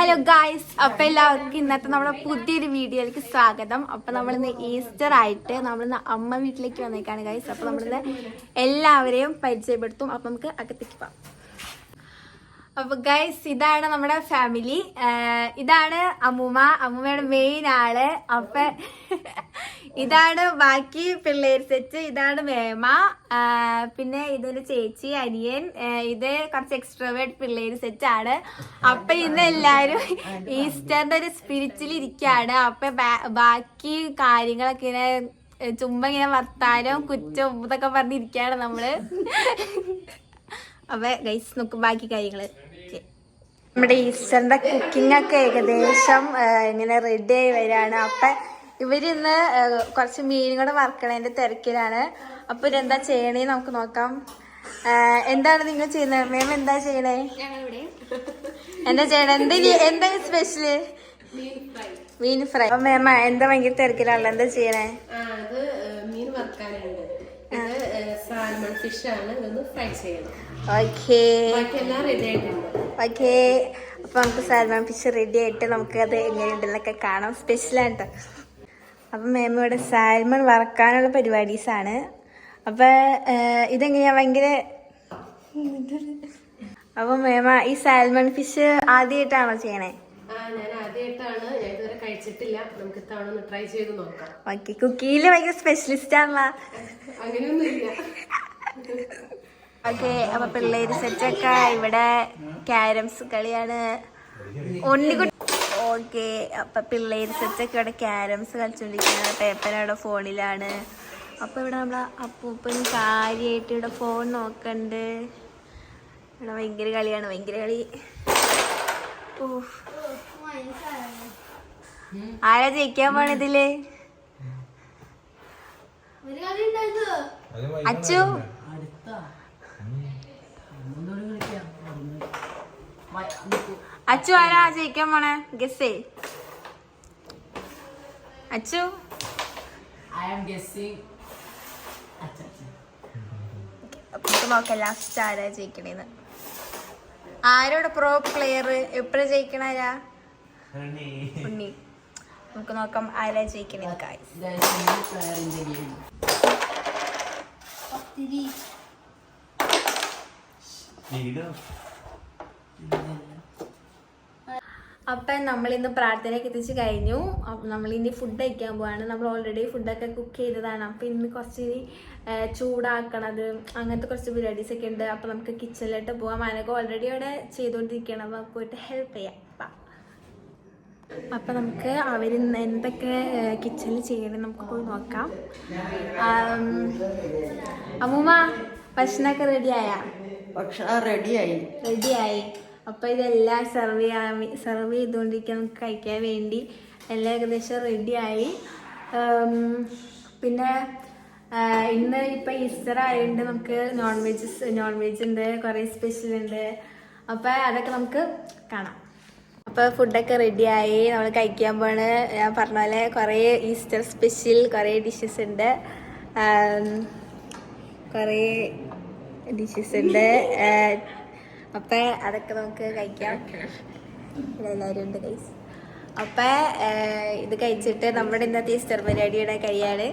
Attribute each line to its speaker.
Speaker 1: Hello guys അപ്പൊ എല്ലാവർക്കും ഇന്നത്തെ നമ്മുടെ പുതിയൊരു വീഡിയോയിലേക്ക് സ്വാഗതം. അപ്പൊ നമ്മളിന്ന് ഈസ്റ്റർ ആയിട്ട് നമ്മളിന്ന് അമ്മ വീട്ടിലേക്ക് വന്നേക്കാണ് ഗായ്സ് അപ്പൊ നമ്മളിന്ന് എല്ലാവരെയും പരിചയപ്പെടുത്തും. അപ്പൊ നമുക്ക് അകത്തേക്ക് പോവാം. അപ്പൊ ഗൈസ് ഇതാണ് നമ്മുടെ ഫാമിലി ഇതാണ് അമ്മൂമ്മ. അമ്മൂമ്മയുടെ മെയിൻ ആൾ. അപ്പൊ ഇതാണ് ബാക്കി പിള്ളേർ സെറ്റ്. ഇതാണ് മേമ പിന്നെ ഇതൊരു ചേച്ചി അനിയൻ. ഇത് കുറച്ച് എക്സ്ട്രോവേർട്ട് പിള്ളേർ സെറ്റ് ആണ്. അപ്പൊ ഇന്ന് എല്ലാരും ഈസ്റ്ററിന്റെ ഒരു സ്പിരിറ്റിൽ ഇരിക്കാണ്. അപ്പൊ ബാക്കി കാര്യങ്ങളൊക്കെ ഇങ്ങനെ ചുമ്മാ ഇങ്ങനെ വർത്താനം കുറ്റം ഇതൊക്കെ പറഞ്ഞിരിക്കാണ് നമ്മൾ. അപ്പൊ ഗൈസ് നോക്കും ബാക്കി കാര്യങ്ങൾ. നമ്മുടെ ഈസ്റ്ററിന്റെ കുക്കിംഗ് ഒക്കെ ഏകദേശം ഇങ്ങനെ റെഡി ആയി വരികയാണ് അപ്പൊ ഇവരിന്ന് കുറച്ച് മീനും കൂടെ വറക്കണതിന്റെ തിരക്കിലാണ്. അപ്പൊ ഇതെന്താ ചെയ്യണേ നമുക്ക് നോക്കാം. എന്താണ് നിങ്ങൾ ചെയ്യുന്നത്? മേം എന്താ ചെയ്യണേ? എന്താ ചെയ്യണേ? എന്താ എന്താ സ്പെഷ്യൽ മീൻ ഫ്രൈ. അപ്പൊ മേമ എന്താ ഭയങ്കര തിരക്കിലാണല്ലോ? എന്താ ചെയ്യണേ?
Speaker 2: അത് മീൻ വറുക്കാനുണ്ട്. സാൽമൺ ഫിഷ് ആണ്. ഇതൊന്ന് ഫ്രൈ ചെയ്യണം.
Speaker 1: ഓക്കേ.
Speaker 2: എല്ലാം റെഡി ആയിട്ടുണ്ട്.
Speaker 1: ഓക്കേ. അപ്പൊ നമുക്ക് സാൽമൺ ഫിഷ് റെഡി ആയിട്ട് നമുക്ക് അത് എങ്ങനെയുണ്ടെന്നൊക്കെ കാണാം. സ്പെഷ്യലാണ് കേട്ടോ അപ്പൊ മാം ഇവിടെ സാൽമൺ വറക്കാനുള്ള പരിപാടീസ് ആണ്. അപ്പൊ ഇതെങ്ങനെയാ? ഭയങ്കര അപ്പൊ മേമ ഈ സാൽമൺ ഫിഷ് ആദ്യമായിട്ടാണോ ചെയ്യണേ?
Speaker 2: ആ ഞാൻ ആദ്യമായിട്ടാണ് ഇതുവരെ കഴിച്ചിട്ടില്ല. നമുക്ക് ഇത്തവണ ഒന്ന് ട്രൈ ചെയ്ത് നോക്കാം.
Speaker 1: ഓക്കെ കുക്കിങ്ങിൽ ഭയങ്കര സ്പെഷ്യലിസ്റ്റ് ആണല്ലോ. ഓക്കെ അപ്പൊ പിള്ളേര് സെറ്റൊക്കെ ഇവിടെ ക്യാരംസ് കളിയാണ്. ഉണ്ണിക്കുട്ടി ഓക്കെ അപ്പം പിള്ളേർ സെറ്റൊക്കെ ഇവിടെ ക്യാരംസ് കളിച്ചോണ്ടിരിക്കുകയാണ് പേപ്പർ അവിടെ ഫോണിലാണ്. അപ്പോൾ ഇവിടെ നമ്മളെ അപ്പൂപ്പനും കാര്യമായിട്ട് ഇവിടെ ഫോൺ നോക്കണ്ട്. ഇവിടെ ഭയങ്കര കളിയാണ്. ഭയങ്കര കളി. ആരാ ജയിക്കാൻ പോണിതിൽ അച്ചു? അച്ചു ആരാ ജയിക്കാൻ പോണേ? ഗസ്സേ അച്ചു? ഐ ആം നോക്കാം ലാസ്റ്റ് ആരാ ജയിക്കണേന്ന്. ആരോടെ പ്രോ പ്ലെയർ എപ്പോഴും ജയിക്കണാരാ ഉണ്ണി. നമുക്ക് നോക്കാം ആരാ ജയിക്കണേന്ന് കായ് അപ്പം നമ്മളിന്ന് പ്രാർത്ഥനയൊക്കെ എത്തിച്ച് കഴിഞ്ഞു. നമ്മൾ നമ്മളിനി ഫുഡ് കഴിക്കാൻ പോവാണ്. നമ്മൾ ഓൾറെഡി ഫുഡൊക്കെ കുക്ക് ചെയ്തതാണ്. അപ്പം ഇന്ന് കുറച്ച് ഇനി, ചൂടാക്കണത് അങ്ങനത്തെ കുറച്ച് പരിപാടീസ് ഒക്കെ ഉണ്ട്. അപ്പം നമുക്ക് കിച്ചണിലോട്ട് പോവാം. അതിനൊക്കെ ഓൾറെഡി അവിടെ ചെയ്തുകൊണ്ടിരിക്കണം അപ്പം നമുക്ക് പോയിട്ട് ഹെൽപ്പ് ചെയ്യാം. അപ്പൊ നമുക്ക് അവർ എന്തൊക്കെ കിച്ചണിൽ ചെയ്യണം നമുക്ക് പോയി നോക്കാം. അമ്മൂമ്മ ഭക്ഷണമൊക്കെ റെഡിയായ
Speaker 3: ഭക്ഷണം റെഡിയായി
Speaker 1: റെഡിയായി അപ്പോൾ ഇതെല്ലാം സെർവ് ചെയ്യാൻ സെർവ് ചെയ്തുകൊണ്ടിരിക്കാൻ നമുക്ക് കഴിക്കാൻ വേണ്ടി എല്ലാം ഏകദേശം റെഡിയായി പിന്നെ ഇന്ന് ഇപ്പം ഈസ്റ്റർ ആയതുകൊണ്ട് നമുക്ക് നോൺ വെജ് നോൺ വെജ് ഉണ്ട് കുറേ സ്പെഷ്യൽ ഉണ്ട്. അപ്പോൾ അതൊക്കെ നമുക്ക് കാണാം. അപ്പോൾ ഫുഡൊക്കെ റെഡിയായി നമ്മൾ കഴിക്കാൻ പോണ്. ഞാൻ പറഞ്ഞ പോലെ കുറേ ഈസ്റ്റർ സ്പെഷ്യൽ കുറേ ഡിഷസ് ഉണ്ട്. കുറെ ഡിഷസ് ഉണ്ട്. അപ്പൊ അതൊക്കെ നമുക്ക് കഴിക്കാം. എല്ലാവരും ഉണ്ട് കൈസ് അപ്പൊ ഇത് കഴിച്ചിട്ട് നമ്മുടെ ഇന്നത്തെ ഈസ്റ്റർ പരിപാടിയുടെ കഴിയാണ്